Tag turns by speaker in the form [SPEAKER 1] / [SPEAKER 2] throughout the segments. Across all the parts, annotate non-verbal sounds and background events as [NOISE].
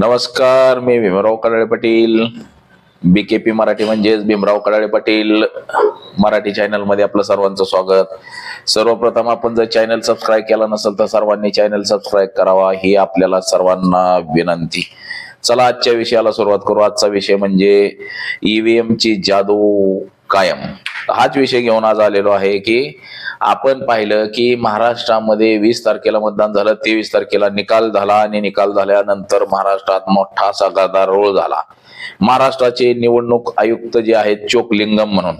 [SPEAKER 1] नमस्कार मी भीमराव कडाळे पाटील. बीकेपी मराठी म्हणजेच भीमराव कडाळे पाटील. मराठी चॅनलमध्ये आपलं सर्वांचं स्वागत. सर्वप्रथम आपण जर चॅनल सबस्क्राईब केला नसेल तर सर्वांनी चॅनल सबस्क्राईब करावा ही आपल्याला सर्वांना विनंती. चला आजच्या विषयाला सुरुवात करू. आजचा विषय म्हणजे ईव्हीएम ची जादू. कायम. हाच विषय घेऊन आज आलेलो आहे की आपण पाहिलं की महाराष्ट्रामध्ये वीस तारखेला मतदान झालं तेवीस तारखेला निकाल झाला आणि निकाल झाल्यानंतर महाराष्ट्रात मोठा सगादार रोळ झाला. महाराष्ट्राचे निवडणूक आयुक्त जे आहेत चोकलिंगम म्हणून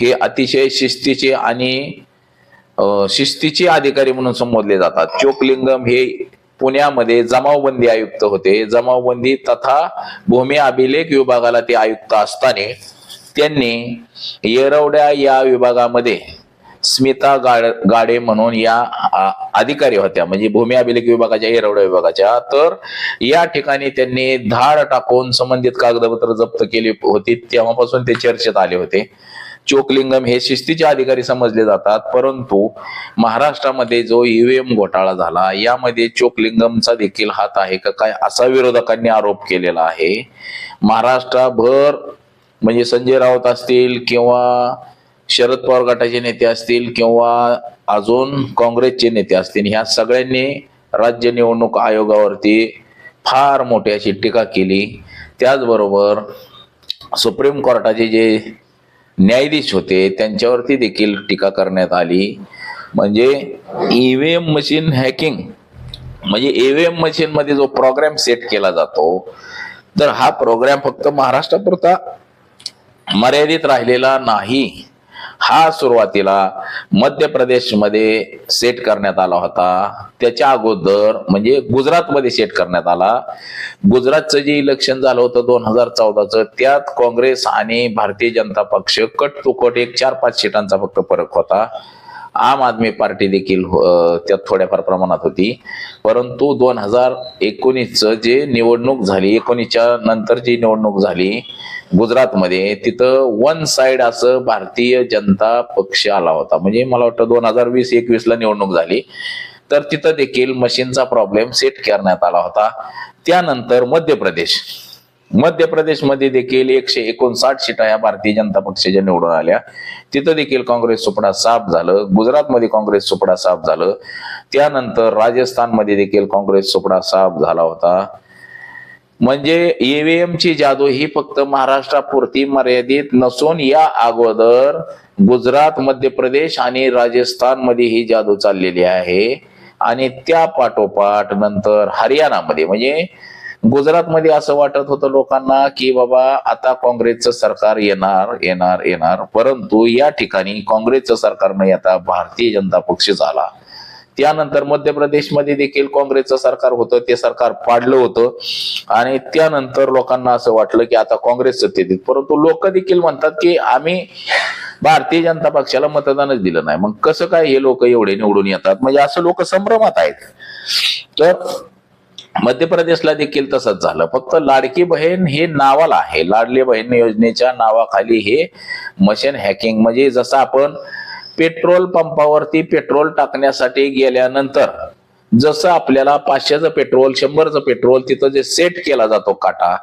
[SPEAKER 1] हे अतिशय शिस्तीचे आणि शिस्तीचे अधिकारी म्हणून संबोधले जातात. चोकलिंगम हे पुण्यामध्ये जमावबंदी आयुक्त होते. जमावबंदी तथा भूमी अभिलेख विभागाला ते आयुक्त असताना त्यांनी येरवड्या या विभागामध्ये स्मिता गाड गाडे म्हणून या अधिकारी होत्या. म्हणजे भूमी अभिलेख विभागाच्या येरवड्या विभागाच्या. तर या ठिकाणी त्यांनी धाड टाकून संबंधित कागदपत्र जप्त केली होती. तेव्हापासून ते चर्चेत आले होते. चोकलिंगम हे शिस्तीचे अधिकारी समजले जातात. परंतु महाराष्ट्रामध्ये जो ईव्हीएम घोटाळा झाला यामध्ये चोकलिंगमचा देखील हात आहे का काय असा विरोधकांनी आरोप केलेला आहे. महाराष्ट्राभर म्हणजे संजय राऊत असतील किंवा शरद पवार गटाचे नेते असतील किंवा अजून काँग्रेसचे नेते असतील ह्या सगळ्यांनी राज्य निवडणूक आयोगावरती फार मोठी अशी टीका केली. त्याचबरोबर सुप्रीम कोर्टाचे जे न्यायाधीश होते त्यांच्यावरती देखील टीका करण्यात आली. म्हणजे ईव्हीएम मशीन हॅकिंग म्हणजे ईव्हीएम मशीन मध्ये जो प्रोग्राम सेट केला जातो तर हा प्रोग्राम फक्त महाराष्ट्रापुरता मर्यादित राहिलेला नाही. हा सुरुवातीला मध्य प्रदेशमध्ये सेट करण्यात आला होता. त्याच्या अगोदर म्हणजे गुजरातमध्ये सेट करण्यात आला. गुजरातचं जे इलेक्शन झालं होतं दोन हजार चौदाचं त्यात काँग्रेस आणि भारतीय जनता पक्ष कट तुकट एक चार पाच सीटांचा फक्त फरक होता. आम आदमी पार्टी देखील त्यात थोड्याफार प्रमाणात होती. परंतु दोन हजार एकोणीसचं जे निवडणूक झाली एकोणीसच्या नंतर जी निवडणूक झाली गुजरातमध्ये तिथं वन साइड असं भारतीय जनता पक्ष आला होता. म्हणजे मला वाटतं दोन हजार वीस एकवीस ला निवडणूक झाली. तर तिथं देखील मशीनचा प्रॉब्लेम सेट करण्यात आला होता. त्यानंतर मध्य प्रदेश. मध्य प्रदेशमध्ये देखील एकशे एकोणसाठ सीटा या भारतीय जनता पक्षाच्या निवडून आल्या. तिथं देखील काँग्रेस सुपडा साफ झालं. गुजरातमध्ये काँग्रेस सुपडा साफ झालं. त्यानंतर राजस्थानमध्ये देखील काँग्रेस सुपडा साफ झाला होता. म्हणजे ईव्हीएम ची जादू ही फक्त महाराष्ट्रापुरती मर्यादित नसून या अगोदर गुजरात मध्य प्रदेश आणि राजस्थानमध्ये ही जादू चाललेली आहे. आणि त्या पाठोपाठ नंतर हरियाणामध्ये म्हणजे गुजरातमध्ये असं वाटत होतं लोकांना की बाबा आता काँग्रेसचं सरकार येणार येणार येणार. परंतु या ठिकाणी काँग्रेसचं सरकार नाही आता भारतीय जनता पक्ष झाला. त्यानंतर मध्य प्रदेशमध्ये देखील काँग्रेसचं सरकार होतं ते सरकार पाडलं होतं. आणि त्यानंतर लोकांना असं वाटलं की आता काँग्रेस सत्तेत. परंतु लोक देखील म्हणतात की आम्ही भारतीय जनता पक्षाला मतदानच दिलं नाही. मग कसं काय हे लोक एवढे निवडून येतात? म्हणजे असं लोक संभ्रमात आहेत. तर मध्य प्रदेशला देखील तसंच झालं. फक्त लाडकी बहीण हे नावाला आहे. लाडली बहीण योजनेच्या नावाखाली हे मशीन हॅकिंग म्हणजे जसं आपण पेट्रोल पंपावरती पेट्रोल टाकण्यासाठी गेल्यानंतर जसं आपल्याला पाचशेचं पेट्रोल शंभरचं पेट्रोल तिथं जे सेट केला जातो काटा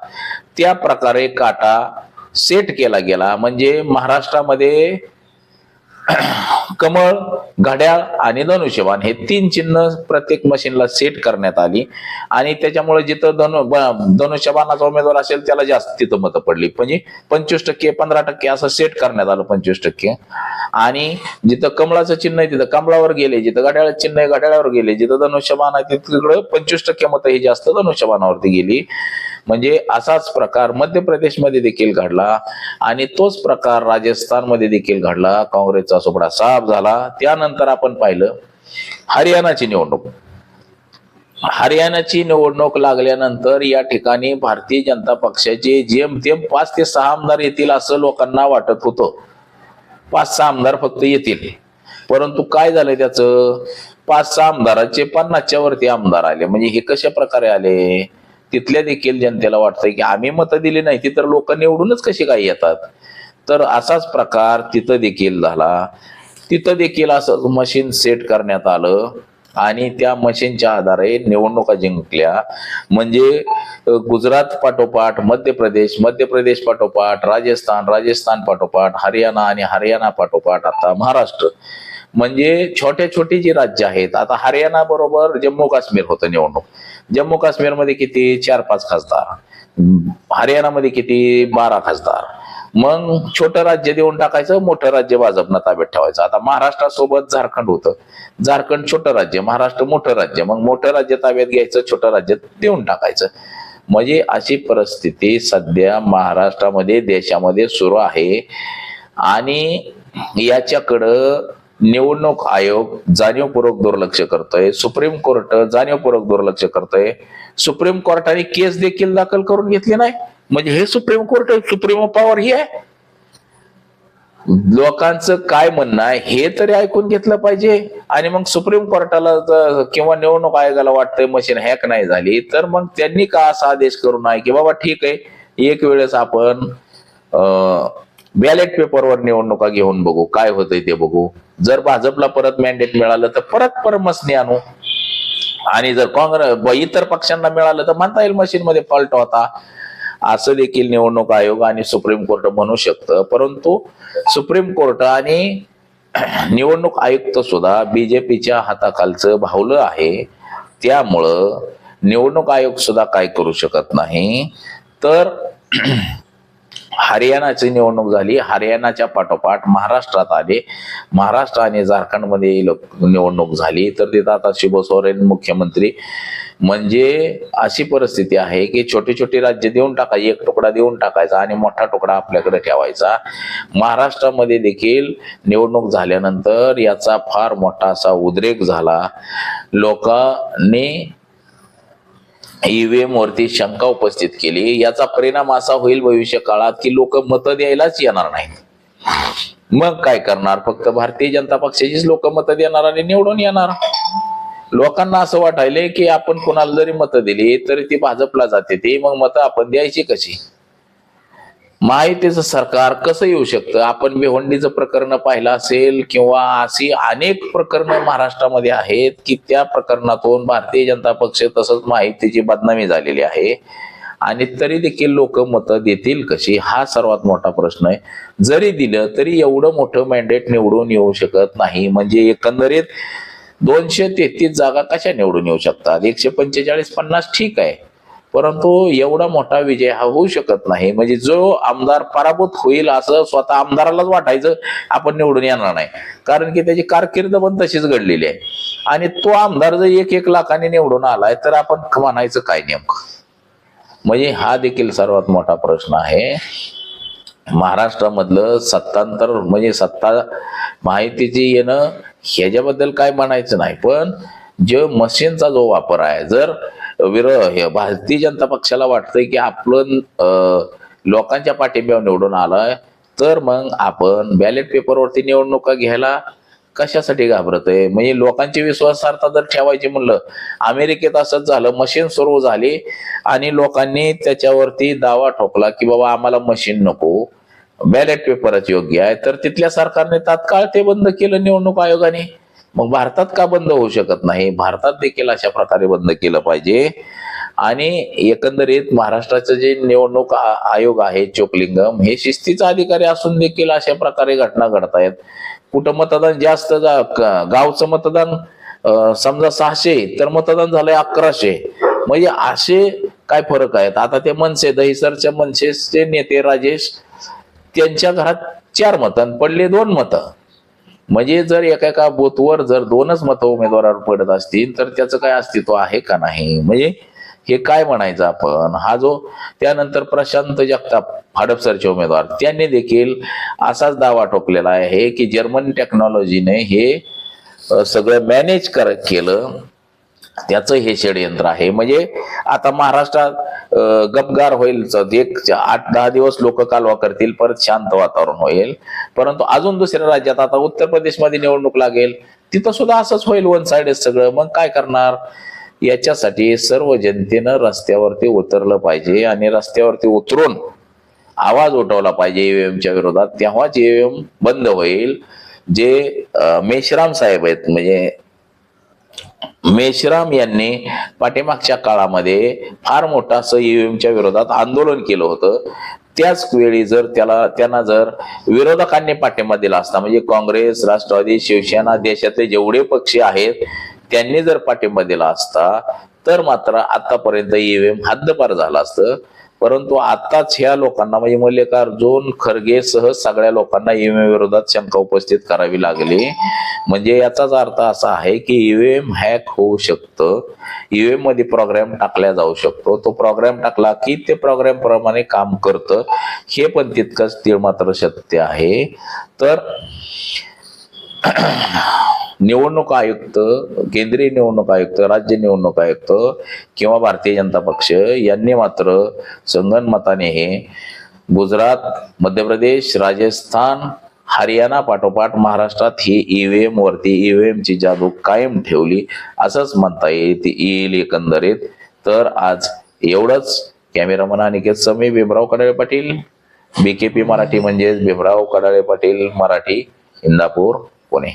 [SPEAKER 1] त्या प्रकारे काटा सेट केला गेला. म्हणजे महाराष्ट्रामध्ये [CLEARS THROAT] कमळ घड्याळ आणि धनुष्यबाण हे तीन चिन्ह प्रत्येक मशीनला सेट करण्यात आली. आणि त्याच्यामुळे जिथं धनु धनुष्यबाणाचा उमेदवार असेल त्याला जास्त तिथं मतं पडली. म्हणजे पंचवीस टक्के पंधरा टक्के असं सेट करण्यात आलं पंचवीस टक्के. आणि जिथं कमळाचं चिन्ह आहे तिथं कमळावर गेले जिथं घड्याळ चिन्ह आहे घड्याळावर गेले जिथं धनुष्यबाण आहे तिकडं पंचवीस टक्के मतं ही जास्त धनुष्यबाणावरती गेली. म्हणजे असाच प्रकार मध्य प्रदेशमध्ये देखील घडला. आणि तोच प्रकार राजस्थानमध्ये देखील घडला. काँग्रेसचा सुपडा साफ झाला. त्यानंतर आपण पाहिलं हरियाणाची निवडणूक. हरियाणाची निवडणूक लागल्यानंतर या ठिकाणी भारतीय जनता पक्षाचे जेमतेम पाच ते सहा आमदार येतील असं लोकांना वाटत होतं. पाच सहा आमदार फक्त येतील. परंतु काय झालं त्याचं? पाच सहा आमदाराचे पन्नासच्या वरती आमदार आले. म्हणजे हे कशा प्रकारे आले? तिथल्या देखील जनतेला वाटतंय की आम्ही मतं दिली नाही ती तर लोक निवडूनच कशी काय येतात? तर असाच प्रकार तिथं देखील झाला. तिथं देखील असं मशीन सेट करण्यात आलं आणि त्या मशीनच्या आधारे निवडणुका जिंकल्या. म्हणजे गुजरात पाठोपाठ मध्य प्रदेश मध्य प्रदेश पाठोपाठ राजस्थान राजस्थान पाठोपाठ हरियाणा आणि हरियाणा पाठोपाठ आता महाराष्ट्र. म्हणजे छोटे छोटे जी राज्य आहेत आता हरियाणा बरोबर जम्मू काश्मीर होतं निवडणूक. जम्मू काश्मीरमध्ये किती? चार पाच खासदार. हरियाणामध्ये किती? बारा खासदार. मग छोटं राज्य देऊन टाकायचं मोठं राज्य भाजपनं ताब्यात ठेवायचं. आता महाराष्ट्रासोबत झारखंड होतं. झारखंड छोटं राज्य महाराष्ट्र मोठं राज्य. मग मोठं राज्य ताब्यात घ्यायचं छोटं राज्य देऊन टाकायचं. म्हणजे अशी परिस्थिती सध्या महाराष्ट्रामध्ये देशामध्ये सुरू आहे. आणि याच्याकडं निवडणूक आयोग जाणीवपूर्वक दुर्लक्ष करतोय. सुप्रीम कोर्ट जाणीवपूर्वक दुर्लक्ष करतोय. सुप्रीम कोर्टाने केस देखील दाखल करून घेतली नाही. म्हणजे हे सुप्रीम कोर्ट सुप्रीम पॉवर ही आहे. लोकांचं काय म्हणणं आहे हे तरी ऐकून घेतलं पाहिजे. आणि मग सुप्रीम कोर्टाला किंवा निवडणूक आयोगाला वाटतंय मशीन हॅक नाही झाली तर मग त्यांनी का असा आदेश करू नये की बाबा ठीक आहे एक वेळेस आपण बॅलेट पेपरवर निवडणुका घेऊन बघू काय होतंय ते बघू. जर भाजपला परत मॅन्डेट मिळालं तर परत परमसने आणू. आणि जर काँग्रेस इतर पक्षांना मिळालं तर म्हणता येईल मशीन मध्ये फॉल्ट होता. असं देखील निवडणूक आयोग आणि सुप्रीम कोर्ट म्हणू शकतं. परंतु सुप्रीम कोर्ट आणि निवडणूक आयुक्त सुद्धा बीजेपीच्या हाताखालचं भावलं आहे. त्यामुळं निवडणूक आयोग सुद्धा काय करू शकत नाही. तर हरियाणाची निवडणूक झाली. हरियाणाच्या पाठोपाठ महाराष्ट्रात आले. महाराष्ट्र आणि झारखंडमध्ये लोक- निवडणूक झाली. तर तिथं आता शिबू सोरेन मुख्यमंत्री म्हणजे अशी परिस्थिती आहे की छोटे छोटे राज्य देऊन टाकायची एक तुकडा देऊन टाकायचा आणि मोठा तुकडा आपल्याकडे ठेवायचा. महाराष्ट्रामध्ये देखील निवडणूक झाल्यानंतर याचा फार मोठा असा उद्रेक झाला. लोकांनी ईव्हीएम वरती शंका उपस्थित केली. याचा परिणाम असा होईल भविष्य काळात की लोक मतं द्यायलाच येणार नाहीत. मग काय करणार? फक्त भारतीय जनता पक्षाचीच लोक मतं देणार आणि निवडून येणार. लोकांना असं वाटायलंय की आपण कोणाला जरी मतं दिली तरी ती भाजपला जाते. ती मग मतं आपण द्यायची कशी? माहितीचं सरकार कसं येऊ शकतं? आपण भिवंडीचं प्रकरण पाहिलं असेल किंवा अशी अनेक प्रकरणं महाराष्ट्रामध्ये आहेत की त्या प्रकरणातून भारतीय जनता पक्ष तसंच माहितीची बदनामी झालेली आहे. आणि तरी देखील लोक मतं देतील कशी? हा सर्वात मोठा प्रश्न आहे. जरी दिलं तरी एवढं मोठं मॅन्डेट निवडून येऊ शकत नाही. म्हणजे एकंदरीत दोनशे तेहतीस जागा कशा निवडून येऊ शकतात? एकशे पंचेचाळीस पन्नास ठीक आहे. परंतु एवढा मोठा विजय हा होऊ शकत नाही. म्हणजे जो आमदार पराभूत होईल असं स्वतः आमदारालाच वाटायचं आपण निवडून येणार नाही. कारण की त्याची कारकीर्द पण तशीच घडलेली आहे. आणि तो आमदार जर एक एक लाखाने निवडून आलाय तर आपण म्हणायचं काय नेमकं? म्हणजे हा देखील सर्वात मोठा प्रश्न आहे. महाराष्ट्रामधलं सत्तांतर म्हणजे सत्ता माहितीची येणं ह्याच्याबद्दल काय म्हणायचं नाही. पण जे मशीनचा जो वापर आहे जर विरो हे भारतीय जनता पक्षाला वाटतंय की आपलं लोकांच्या पाठिंब्यावर निवडून आलाय तर मग आपण बॅलेट पेपरवरती निवडणुका घ्यायला कशासाठी घाबरत आहे म्हणजे लोकांची विश्वासार्हता जर ठेवायची म्हणलं अमेरिकेत असंच झालं मशीन सुरू झाली आणि लोकांनी त्याच्यावरती दावा ठोकला की बाबा आम्हाला मशीन नको. बॅलेट पेपरच योग्य आहे. तर तिथल्या सरकारने तात्काळ ते बंद केलं निवडणूक आयोगाने. मग भारतात का बंद होऊ शकत नाही? भारतात देखील अशा प्रकारे बंद केलं पाहिजे. आणि एकंदरीत महाराष्ट्राचं जे निवडणूक आयोग आहे चोकलिंगम हे शिस्तीचा अधिकारी असून देखील अशा प्रकारे घटना घडतायत. कुठं मतदान जास्त जा- गावचं मतदान समजा सहाशे तर मतदान झालंय अकराशे. म्हणजे असे काय फरक आहेत? आता ते मनसे दहिसरच्या मनसेचे नेते राजेश त्यांच्या घरात चार मतं पडले दोन मतं. म्हणजे जर एका एका बूथवर जर दोनच मतं उमेदवारावर पडत असतील तर त्याचं काय अस्तित्व आहे का नाही? म्हणजे हे काय म्हणायचं आपण? हा जो त्यानंतर प्रशांत जगताप हडपसरचे उमेदवार त्यांनी देखील असाच दावा ठोकलेला आहे की जर्मन टेक्नॉलॉजीने हे सगळं मॅनेज कर केलं. त्याचं हे षडयंत्र आहे. म्हणजे आता महाराष्ट्रात गपगार होईल च- एक आठ दहा दिवस लोक कालवा करतील परत शांत वातावरण होईल. परंतु अजून दुसऱ्या राज्यात आता उत्तर प्रदेशमध्ये निवडणूक लागेल तिथं सुद्धा असंच होईल वन साइड सगळं. मग काय करणार? याच्यासाठी सर्व जनतेनं रस्त्यावरती उतरलं पाहिजे आणि रस्त्यावरती उतरून आवाज उठवला पाहिजे ईव्हीएमच्या विरोधात. तेव्हाच ईव्हीएम बंद होईल. जे अ, मेश्राम साहेब आहेत म्हणजे मेश्राम यांनी पाठीमागच्या काळामध्ये फार मोठं असं ईव्हीएमच्या विरोधात आंदोलन केलं होतं. त्याच वेळी जर त्याला त्यांना जर विरोधकांनी पाठिंबा दिला असता म्हणजे काँग्रेस राष्ट्रवादी शिवसेना देशातले जेवढे पक्ष आहेत त्यांनी जर पाठिंबा दिला असता तर मात्र आतापर्यंत ईव्हीएम हद्दपार झाला असतं. परंतु आताच ह्या लोकांना म्हणजे मल्लिकार्जुन खरगे सह सगळ्या लोकांना ईव्हीएम विरोधात शंका उपस्थित करावी लागली. म्हणजे याचाच अर्थ असा आहे की ईव्हीएम हॅक होऊ शकतं. ईव्हीएममध्ये प्रोग्राम टाकला जाऊ शकतो. तो प्रोग्राम टाकला की ते प्रोग्राम प्रमाणे काम करतं. हे पण तितकंच ते मात्र सत्य आहे. तर निवडणूक आयुक्त केंद्रीय निवडणूक आयुक्त राज्य निवडणूक आयुक्त किंवा भारतीय जनता पक्ष यांनी मात्र संगणमताने हे गुजरात मध्य प्रदेश राजस्थान हरियाणा पाठोपाठ महाराष्ट्रात ही ईव्हीएम वरती ईव्हीएम ची जादू कायम ठेवली असंच म्हणता येईल येईल एकंदरीत. तर आज एवढंच. कॅमेरामन अनिकेत समी भीमराव कडाळे पाटील. बीकेपी मराठी म्हणजेच भीमराव कडाळे पाटील मराठी इंदापूर पुणे.